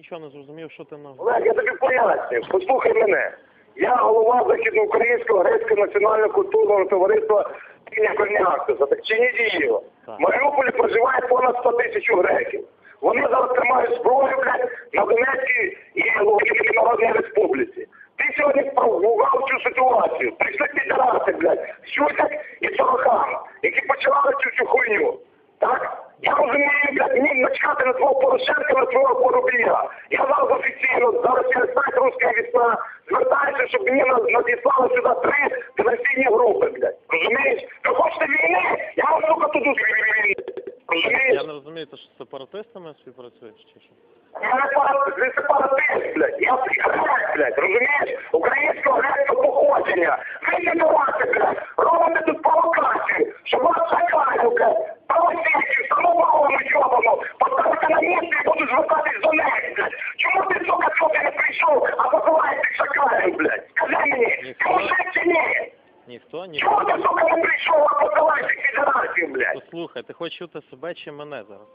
Нічого не зрозумів, що ти на Олег, я тобі пояснюю, послухай мене. Я голова Західноукраїнського грецького національного культурного товариства імені Корніактуса, так чи не дієво. В Маріуполі проживає понад 100 тисяч греків. Вони зараз тримають зброю, блядь, на Донецькій і Луганській Народній Республіці. Ти сьогодні провокував цю ситуацію. Прийшли підраси, блядь, Сюдяк і Сорохан, які почали цю всю хуйню. Так? Я розумію, блядь, мені начхати на свого Порошенка, на свого Поробія. Я зараз офіційно, зараз через сайт «Руська весна» звертаюся, щоб мені надіслали сюди три диверсійні групи, блядь. Розумієш? Ви хочете війни? Я вам, сука, тут війни. Розумієш? Я не розумію, ти що з сепаратистами співпрацюєш чи що? Я не пара- не сепаратист, блядь. Я грек, блядь, розумієш? Українського грецького походження. Ви не давайте, блядь. Робите тут провокацію, щоб вас чекали, блядь. Правосіків, самоволами йобану. Поставити на місце і буду звертатись до неї, блядь. Чому ти, сука, сюди не прийшов, а посилаєш цих шакалів, блядь? Скажи мені, Ніхто. ти мужик чи ні? Ніхто, ні. Чому ти, сука, не прийшов, а посилаєш цих федерацій, блядь? Послухай, ти хочеш чути себе чи мене зараз?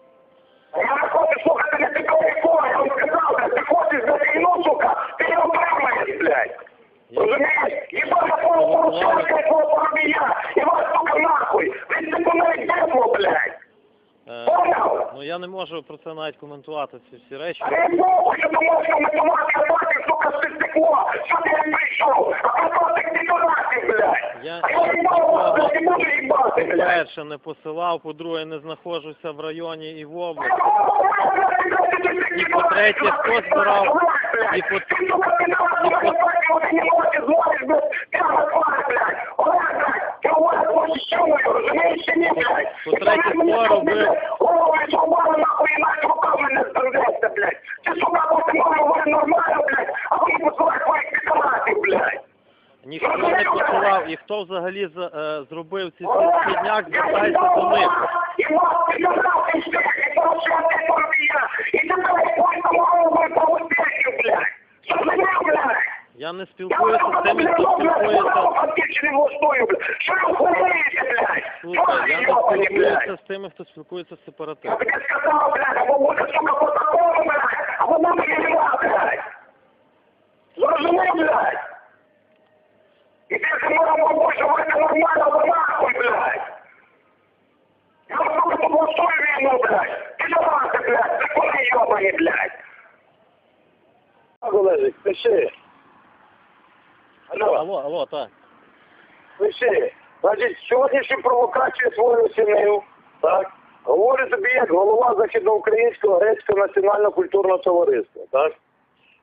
Я не хочу слухати не тебе нікого, я вам сказав, ти хочеш за війну, сука, ти його отримаєш, блядь. Я- Розумієш? Їбать на твого Порошенка і твого і вас, сука, нахуй. Ви це навіть дерево, блядь. Е, Поняв? ну я не можу про це навіть коментувати ці всі речі. А не можу, що ти можеш коментувати, стекло, що ти не прийшов, а просто ти підурати, блядь. Я- А я їбав вас, блядь, і буду їбати, блядь. По-перше, не посилав, по-друге, не знаходжуся в районі і в області. І по-третє, хто збирав? І по- не не ні, блядь? По-третє, І хто робив? блядь, Голову зробили, нахуй, і наші руками не здоровляйся, блядь. Ти, сука, або ти можеш нормально, блядь, або не посилай твоїх підкалатів, блядь. Ніхто не посилав, і хто взагалі е, зробив ці східняк, звертайся до них. Я не спілкуюся з тими, хто спілкується. я не спілкуюся з тими, хто спілкується з сепаратистами. тобі сказав, блядь, або буде, сука, по закону, блядь, або нам не нема, блядь. Зрозумів, блядь? І ти зі мною мабуть, що ви нормально, або нахуй, блядь. Я вам сука побластую війну, блядь. Ти давайте, блядь, закони йобані, блядь. Пиши. Алло. Алло, алло, так. Пиши. Значить, сьогоднішню провокацію свою сім'ю, так? Говорю тобі як голова Західноукраїнського грецького національного культурного товариства, так?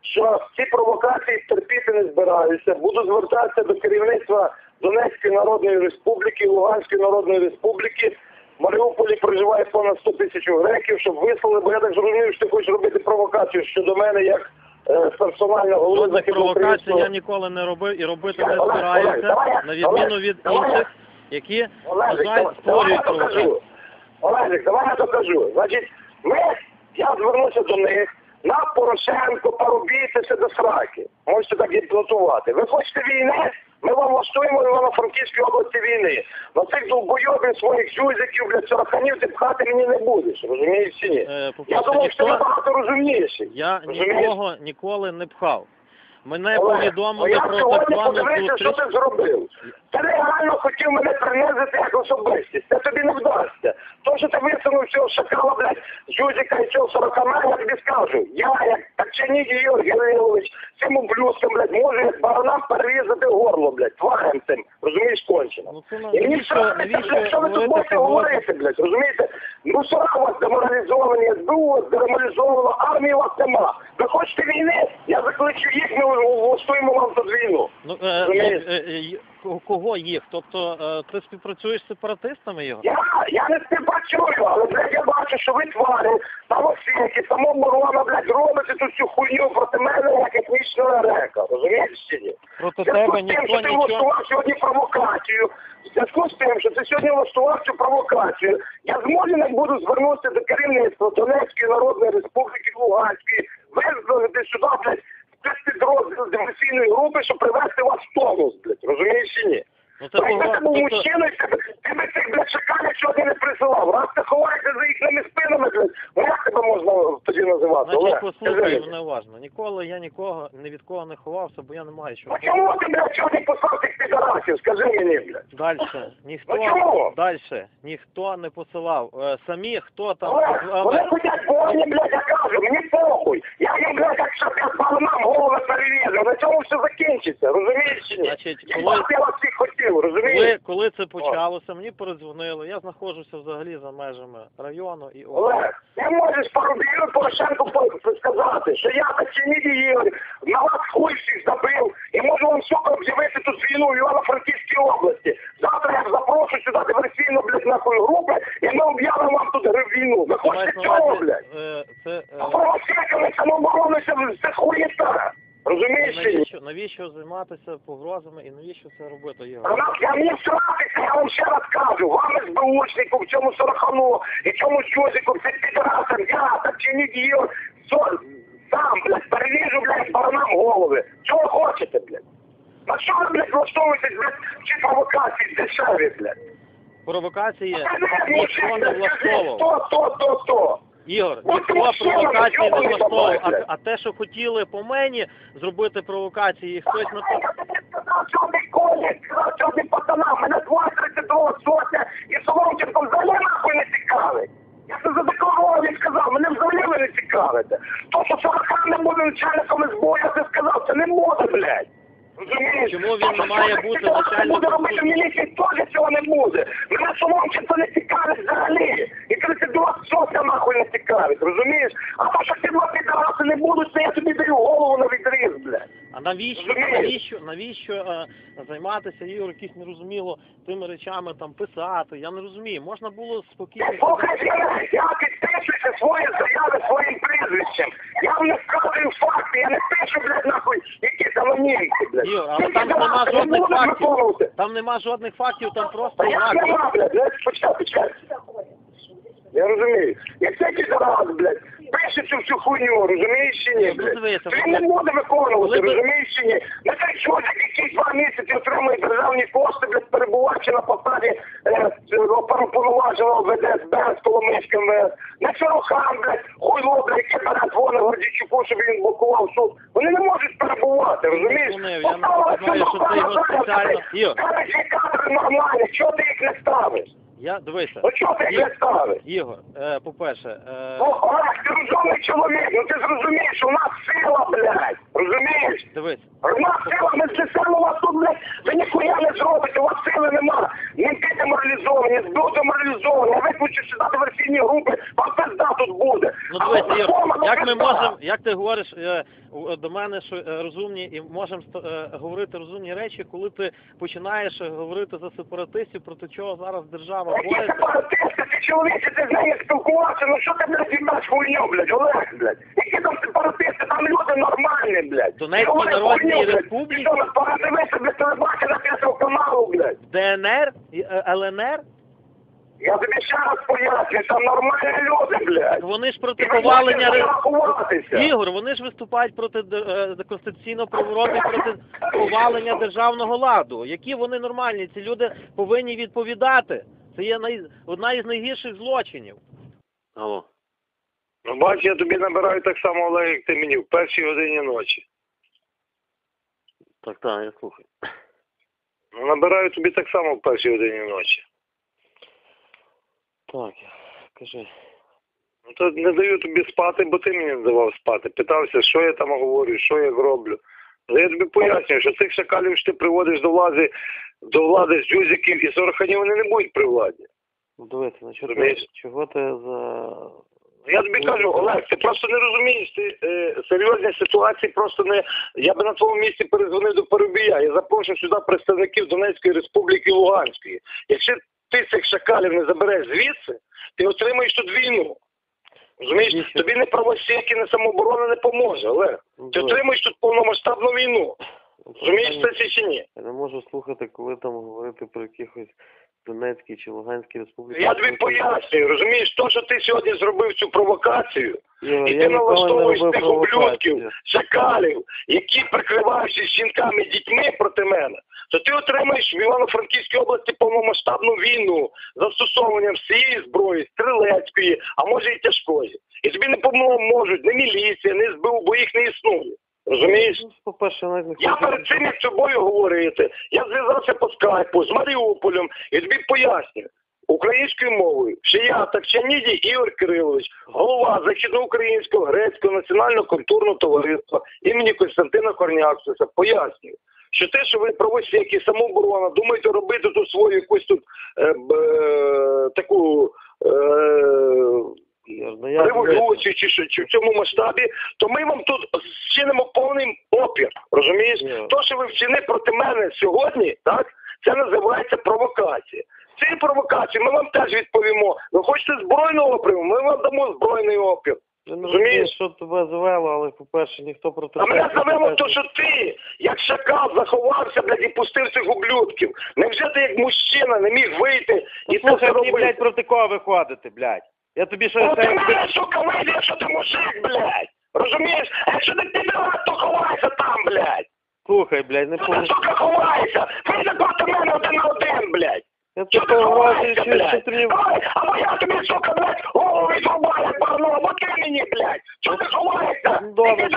Що ці провокації терпіти не збираюся, буду звертатися до керівництва Донецької Народної Республіки, Луганської Народної Республіки. В Маріуполі проживає понад 100 тисяч греків, щоб вислали, бо я так зрозумів, що ти хочеш робити провокацію щодо мене як е, персонального голови Жодних провокацій я ніколи не робив і робити не збираюся, на відміну від інших, які, на жаль, створюють провокації. Олежик, давай я докажу. Значить, ми, я звернуся до них, на Порошенко, поробійтеся до сраки. Можете так відплатувати. Ви хочете війни? Ми вам влаштуємо в Івано-Франківській області війни. На цих долбойобів своїх юзиків, блядь, сороканів ти пхати мені не будеш, розумієш чи ні? Е, Я думав, що ви багато розумніші. я Розумієш? нікого ніколи не пхав. Мене повідомили я про так сьогодні звану подивився, що зустріч. ти зробив. Ти реально хотів мене принизити як особистість. Це тобі не вдасться. То, що ти висунув цього шакала, блядь, Юзика і цього сорокана, я тобі скажу. Я, як Такчанік Ігор Георгійович, цим ублюдком, блядь, можу як баранам перерізати горло, блядь, тварем цим. Розумієш, кончено. Ну, І мені навіщо блядь, що ви тут можете говорити, блядь, розумієте? Ну, сора вас деморалізовані, СБУ вас деморалізовано, армії вас нема. Ви хочете війни? Я закличу їх, ми влаштуємо вам тут війну. Ну, кого їх? Тобто е, ти співпрацюєш з сепаратистами його? Я, я не співпрацюю, але, блядь, я бачу, що ви твари, самосвіті, самооборона, блядь, робите тут цю хуйню проти мене, як етнічного река. Розумієш чи ні? Проти тебе з тим, ніхто що ти влаштував сьогодні провокацію, в зв'язку з тим, що ти сьогодні влаштував цю провокацію, я змушений буду звернутися до керівництва Донецької Народної Республіки Луганської, визволити сюди, блядь, спецпідрозділ диверсійної групи, щоб привести вас в тонус, блядь, розумієш чи ні? Ну, це Тобто погро- ти би цих блядь, шакалів сьогодні не присилав. Раз ти ховаєшся за їхніми спинами, ну як тебе можна тоді називати? Значить, Олег? послухай Скажи мене уважно. Ніколи я нікого ні від кого не ховався, бо я не маю чого. Ну чому ти, блядь, сьогодні послав цих підарасів? Скажи мені, блядь. Дальше. Ніхто Ну чому? дальше ніхто не посилав. Е, Самі хто там Олег, е, вони хотять повні, блядь, я кажу, мені похуй. Я їм, блядь, як шапя нам голови перерізав. На цьому все закінчиться, розумієш? чи ні? Значить, коли- я вас всіх хотів, коли, розумієш? коли це почалося, мені передзвонили. Я знаходжуся взагалі за межами району і області. Олег, ти можеш Парубію Порошенку по- сказати, що я так чи ні на вас хуй всіх забив, і можу вам сука об'явити тут війну в Івано-Франківській області. Завтра я запрошу сюди диверсійну, блядь, нахуй групи, і ми об'явимо вам тут війну. Ви хочете на цього, блядь? е, це, А е, правосеками самооборони це, це хуєта. Розумієш чи ні? навіщо, навіщо займатися погрозами і навіщо це робити, А нам, я мені сратися, я вам ще раз кажу, вам СБУшнику, в цьому Сорохану, і цьому Чозику, це підрасам, я так чи не дію, сам, блядь, переріжу, блядь, баранам голови. Чого хочете, блядь? На що ви, блядь, влаштовуєтесь, блядь, чи провокації дешеві, блядь? Провокації Ну, ніхто не влаштовував. То, то, то, то. Ігор, ніхто провокації не влаштовував. А, а те, що хотіли по мені зробити провокації, і хтось на то. Я тобі сказав, що ти коні, сказав, що ти пацана, мене 32 сотня, і Соломченко взагалі нахуй не цікавить. Я це задекларував і сказав, мене взагалі ви не цікавите. То, що Сорока не буде начальником СБУ, я це сказав, це не може, блядь. Чому він не має бути начальником буде робити міліції, теж цього не буде. Мене Соломченко не цікавить взагалі. І 32 сотня нахуй не цікавить, розумієш? А то, що ці два підараси не будуть, то я тобі даю голову на блядь. А навіщо, навіщо, навіщо е, займатися Ігор, якісь не розуміло тими речами там писати? Я не розумію. Можна було спокійно. Слухай, мене, я підписуюся свої заяви своїм прізвищем. Я вам не вказую факти, я не пишу, блядь, нахуй, якісь анонімки, блядь. Ігор, але там нема підараси не жодних фактів. виконувати. Там нема жодних фактів, там просто Та я наклеп. нема, блядь, не почав, почав. Я розумію. І це підарас, блядь, пише цю всю хуйню, розумієш чи ні, Ну, блядь? Він не буде виконувати, розумієш чи ні? На цей чоловік, який два місяці отримує державні кошти, блядь, перебуваючи на посаді е, цього повноваженого ВДСБ з Коломийським ВС. На Чорохан, блядь, хуйло, блядь, яке бере дзвони Гордійчуку, щоб він блокував суд. Вони не можуть перебувати, розумієш? я не Поставили це його. Каже, кадри нормальні, чого ти їх не ставиш? Я дивися. Ну чого ти Ігор, ставиш? Ігор, е, по-перше, е, О, Олег, ти розумний чоловік, ну ти зрозумієш, у нас сила, блядь, розумієш? дивись. Нас сила, ми у вас тут, блядь, ви ніхуя не зробите, у вас сили нема. Мінти деморалізовані, СБУ деморалізовані, а виключиш сюди диверсійні групи, вам пизда тут буде. Ну А дивись, Ігор, як ми можемо, як ти говориш е, у- до мене, що е, розумні, і можемо е, говорити розумні речі, коли ти починаєш е, говорити за сепаратистів, проти чого зараз держава Які бореться. сепаратисти, ти чоловіче, ти з нею спілкувався, ну що ти, блядь, їбаш хуйню, блядь, Олег, блядь. Які там сепаратисти, там люди нормальні, блядь. Донецькій Народній. Республіці? Ти що, телебачення п'ятого каналу, блядь. ДНР, е, ЛНР, Я тобі ще раз поясню, там нормальні люди, блядь. вони ж проти повалення ре- Ігор, вони ж виступають проти е, конституційного привороту проти повалення державного ладу. Які вони нормальні? Ці люди повинні відповідати. Це є най... одна із найгірших злочинів. Алло. Ну, бач, я тобі набираю так само, Олег, як ти мені, в першій годині ночі. Так, так, я слухаю. Ну, набираю тобі так само в першій годині ночі. Так, кажи. Ну, то не даю тобі спати, бо ти мені не давав спати. Питався, що я там говорю, що я роблю. Але я тобі пояснюю, що цих шакалів, що ти приводиш до влади, до влади з Джузиків і Сороханів, вони не будуть при владі. Ну дивися, ну чого ти, Розумієш? чого ти за. Ну, Я тобі кажу, Олег, ти просто не розумієш, ти е, серйозні ситуації просто не. Я би на твоєму місці перезвонив до Парубія і запрошую сюди представників Донецької Республіки Луганської. Якщо ти цих шакалів не забереш звідси, ти отримаєш тут війну. Розумієш, тобі не правосіки, не самооборона не поможе, Олег. Ну, Ти давай. отримаєш тут повномасштабну війну. Розумієш це чи ні? Я не можу слухати, коли там говорити про якихось Донецькій чи Луганській республіці. Я тобі пояснюю, розумієш, то, що ти сьогодні зробив цю провокацію, і я ти налаштовуєш тих ублюдків, шакалів, які прикриваються жінками і дітьми проти мене, то ти отримаєш в Івано-Франківській області повномасштабну війну з застосовуванням всієї зброї, стрілецької, а може і тяжкої. І тобі не допоможуть ні міліція, ні СБУ, бо їх не існує. Розумієш? Ну, По-перше, навіть не Я хочу. перед цим як з тобою говорити. Я зв'язався по скайпу з Маріуполем і тобі пояснюю. Українською мовою ще я так Чаніді Ігор Кирилович, голова Західноукраїнського грецького національного культурного товариства імені Костянтина Корняксуса пояснюю, що те, що ви проводите якісь самооборона, думаєте робити тут свою якусь тут е, б, е, таку е, революцію чи, що- чи в цьому масштабі, то ми вам тут вчинимо повний опір. Розумієш? Ні. То, що ви вчинили проти мене сьогодні, так, це називається провокація. Ці провокації ми вам теж відповімо. Ви хочете збройного опіру, ми вам дамо збройний опір. Розумієш? що тебе завело, але, по-перше, ніхто проти А мене завело то, що ти, як шакал, заховався, блядь, і пустив цих ублюдків. Невже ти як мужчина не міг вийти і це Слухай, все мені, робити? блядь, проти кого виходити, блядь? Я тобі що Ну ти мене, сука, вийди, що ти мужик, блядь. Розумієш? А якщо ти підраз, то ховайся там, блядь. Слухай, блядь, не помню. сука, ховайся? Вийди проти мене один на один, блядь. Я тебе ти що блядь? ти. Давай, або я тобі, сука, блядь, голову відрубаю, як багно, або ти мені, блядь. Що ти ховаєшся? Ну, Добре,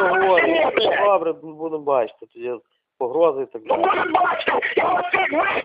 блядь? Добре, будемо бачити. Тоді погрози і так Ну, далі. будеш бачити, я вас всіх ви...